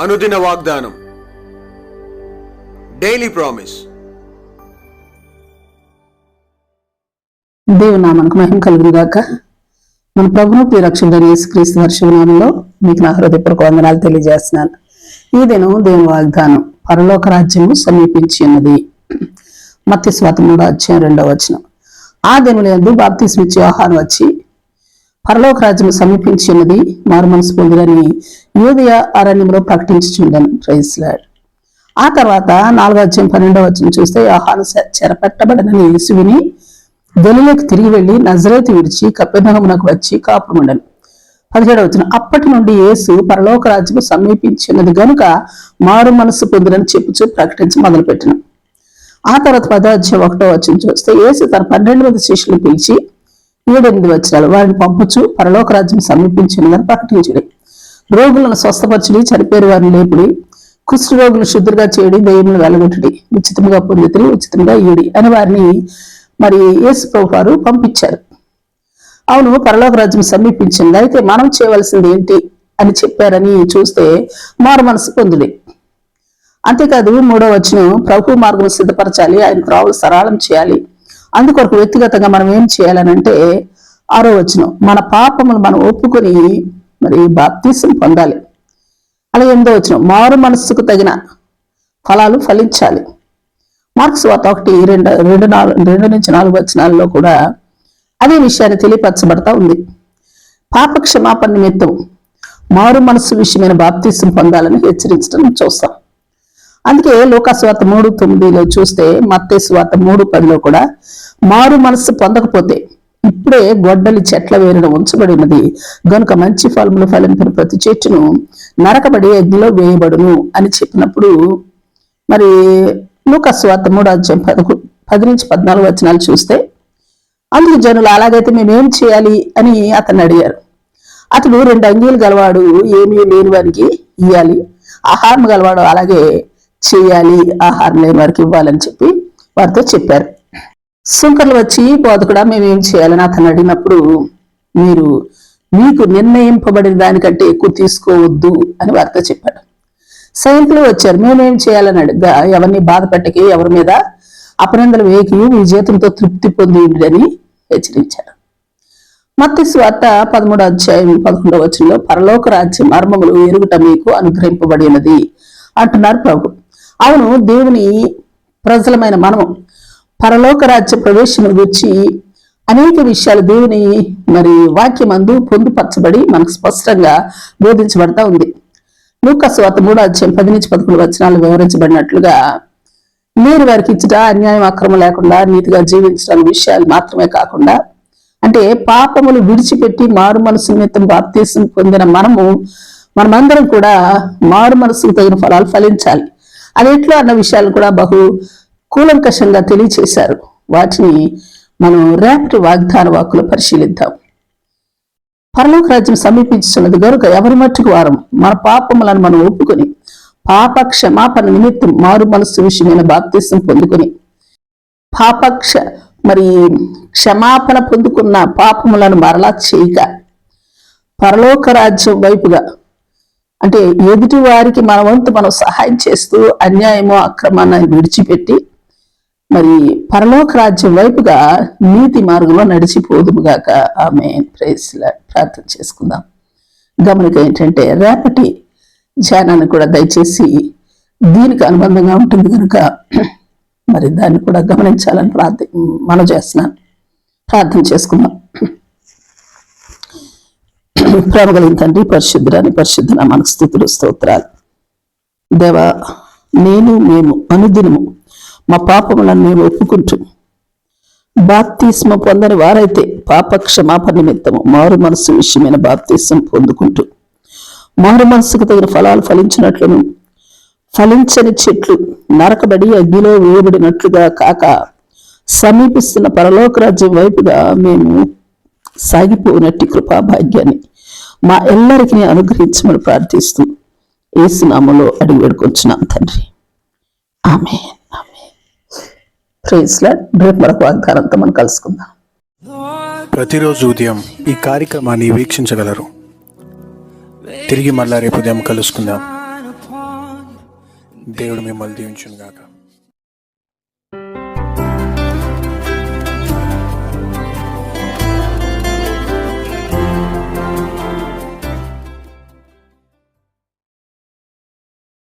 అనుదిన వాగ్దానం. Daily promise దేవుని నామానికి మహిమ కలుగురుగాక మన ప్రభును ప్రియరక్షకుడైన యేసుక్రీస్తు వర్షనామంలో మీకు నా హృదయపూర్వక వందనాలు తెలియజేస్తున్నాను. ఈ దినం దేవుని వాగ్దానం పరలోక రాజ్యము సమీపించి ఉన్నది. మత్తి స్వాత అధ్యాయం రెండవ వచనం. ఆ దినములందు బాప్తి బాప్తిస్మిచ్చి ఆహారం వచ్చి పరలోక రాజ్యం సమీపించి ఉన్నది మారు మనసు పొందిరని అరణ్యంలో ప్రకటించుచుండను. ప్రైస్లాడ్ ఆ తర్వాత నాలుగో అధ్యాయం పన్నెండవ వచ్చిన చూస్తే ఆహాను చెరపెట్టబడనని యేసువిని గలిలోకి తిరిగి వెళ్ళి నజరేతి విడిచి కప్పెనహమునకు వచ్చి కాపురముండను. పదిహేడవ వచ్చిన అప్పటి నుండి యేసు పరలోక రాజ్యము సమీపించినది గనుక మారు మనసు పొందినని చెప్పుచూ ప్రకటించి మొదలుపెట్టిన. ఆ తర్వాత పదాధ్యాయం ఒకటో వచ్చిన చూస్తే యేసు తన పన్నెండు మంది శిష్యులు పిలిచి ఏడెనిమిది వచ్చినాలు వారిని పంపుచు పరలోక రాజ్యం సమీపించినదని ప్రకటించుడి. రోగులను స్వస్థపరచుడి చనిపోయిన వారిని లేపుడి. కుష్ఠ రోగులు శుద్ధులుగా చేయడి దయ్యములు వెలగొట్టుడి. ఉచితంగా పొందితుడి ఉచితంగా ఇయుడి అని వారిని మరి యేసు ప్రభు వారు పంపించారు. అవును పరలోక రాజ్యం సమీపించింది. అయితే మనం చేయవలసింది ఏంటి అని చెప్పారని చూస్తే మారు మనసు పొందుడి. అంతేకాదు మూడో వచ్చిన ప్రభు మార్గం సిద్ధపరచాలి ఆయన త్రావులు సరళం చేయాలి. అందుకొరకు వ్యక్తిగతంగా మనం ఏం చేయాలని అంటే ఆరో వచనం మన పాపములు మనం ఒప్పుకొని మరి బాప్తీసం పొందాలి. అలాగే ఎనిమిదో వచనం మారు మనస్సుకు తగిన ఫలాలు ఫలించాలి. మార్క్స్ వార్త ఒకటి రెండు రెండు నాలుగు రెండు నుంచి నాలుగు వచనాల్లో కూడా అదే విషయాన్ని తెలియపరచబడతా ఉంది. పాప క్షమాపణ నిమిత్తం మారు మనస్సు విషయమైన బాప్తీసం పొందాలని హెచ్చరించడం చూస్తాం. అందుకే లోకాస్వార్త మూడు తొమ్మిదిలో చూస్తే మత్తే స్వార్త మూడు పదిలో కూడా మారు మనస్సు పొందకపోతే ఇప్పుడే గొడ్డలి చెట్ల వేరున ఉంచబడినది గనుక మంచి ఫలములు ఫలింపిన ప్రతి చెట్టును నరకబడి అగ్నిలో వేయబడును అని చెప్పినప్పుడు మరి లూకస్వార్త మూడు అధ్యాయం పదకొ పది నుంచి పద్నాలుగు వచనాలు చూస్తే అందుకు జనులు అలాగైతే మేమేం చేయాలి? అని అతన్ని అడిగారు. అతడు రెండు అంగీలు గలవాడు ఏమీ లేని వారికి ఇయ్యాలి. ఆహారం గలవాడు అలాగే చేయాలి ఆహారం లేని వారికి ఇవ్వాలని చెప్పి వారితో చెప్పారు. సుంకర్లు వచ్చి బోధకుడా మేమేం చేయాలని అతను అడిగినప్పుడు మీరు మీకు నిర్ణయింపబడిన దానికంటే ఎక్కువ తీసుకోవద్దు అని వారితో చెప్పాడు. సైనికులు వచ్చారు. మేమేం చేయాలని అడిగా ఎవరిని బాధ పెట్టకి ఎవరి మీద అపనందలు వేకి మీ జీతంతో తృప్తి పొంది అని హెచ్చరించారు. మత్తి స్వార్త పదమూడు అధ్యాయం పదకొండవ వచనంలో పరలోక రాజ్యం మర్మములు ఎరుగుట మీకు అనుగ్రహింపబడినది అంటున్నారు ప్రభు. అవును దేవుని ప్రజలమైన మనము పరలోక రాజ్య ప్రవేశం గురించి అనేక విషయాలు దేవుని మరి వాక్యమందు పొందుపరచబడి మనకు స్పష్టంగా బోధించబడతా ఉంది. లూకస్ వార్త మూడో అధ్యాయం పది నుంచి పదకొండు వచనాలు వివరించబడినట్లుగా మీరు వారికి ఇచ్చట అన్యాయం అక్రమం లేకుండా నీతిగా జీవించడం విషయాలు మాత్రమే కాకుండా అంటే పాపములు విడిచిపెట్టి మారు మనసు నిమిత్తం బాప్తీసం పొందిన మనము మనమందరం కూడా మారు మనసుకు తగిన ఫలాలు ఫలించాలి. అది అన్న విషయాలు కూడా బహు కూలంకషంగా తెలియచేశారు. వాటిని మనం రేపటి వాగ్దాన వాక్కులు పరిశీలిద్దాం. పరలోక రాజ్యం సమీపించున్నది గనుక ఎవరి మట్టుకు వారం? మన పాపములను మనం ఒప్పుకొని పాప క్షమాపణ నిమిత్తం మారు మనస్సు విషయమైన బాప్తీసం పొందుకొని పాపక్ష మరి క్షమాపణ పొందుకున్న పాపములను మరలా చేయక పరలోక రాజ్యం వైపుగా అంటే ఎదుటి వారికి మన వంతు మనం సహాయం చేస్తూ అన్యాయమో అక్రమాన్ని విడిచిపెట్టి మరి పరలోక రాజ్యం వైపుగా నీతి మార్గంలో నడిచిపోదుముగాక ఆమె ప్రేస్లా ప్రార్థన చేసుకుందాం. గమనిక ఏంటంటే రేపటి ధ్యానాన్ని కూడా దయచేసి దీనికి అనుబంధంగా ఉంటుంది కనుక మరి దాన్ని కూడా గమనించాలని ప్రార్థన మనం చేస్తున్నాను. ప్రార్థన చేసుకుందాం. ప్రేమ కలిగిన తండ్రి పరిశుద్ధురాని పరిశుద్ధ మనకు స్థుతులు స్తోత్రాలు. దేవా నేను మేము అనుదినము మా పాపములను మేము ఒప్పుకుంటూ బాప్తీస్మ పొందని వారైతే పాప క్షమాపణ నిమిత్తము మారు మనసు విషయమైన బాప్తీసం పొందుకుంటూ మారు మనసుకు తగిన ఫలాలు ఫలించినట్లును ఫలించని చెట్లు నరకబడి అగ్నిలో వేయబడినట్లుగా కాక సమీపిస్తున్న పరలోక రాజ్యం వైపుగా మేము సాగిపోయినట్టు కృపా భాగ్యాన్ని మా ఎల్లరికి అనుగ్రహించమని ప్రార్థిస్తూ ఏసునామలో అడిగి వేడుకొచ్చున్నాం తండ్రి. ఆమె రేపు మరొక వాగ్దానంతో మనం కలుసుకుందాం. ప్రతిరోజు ఉదయం ఈ కార్యక్రమాన్ని వీక్షించగలరు. తిరిగి మళ్ళా రేపు ఉదయం కలుసుకుందాం. దేవుడు మిమ్మల్ని దీవించును గాక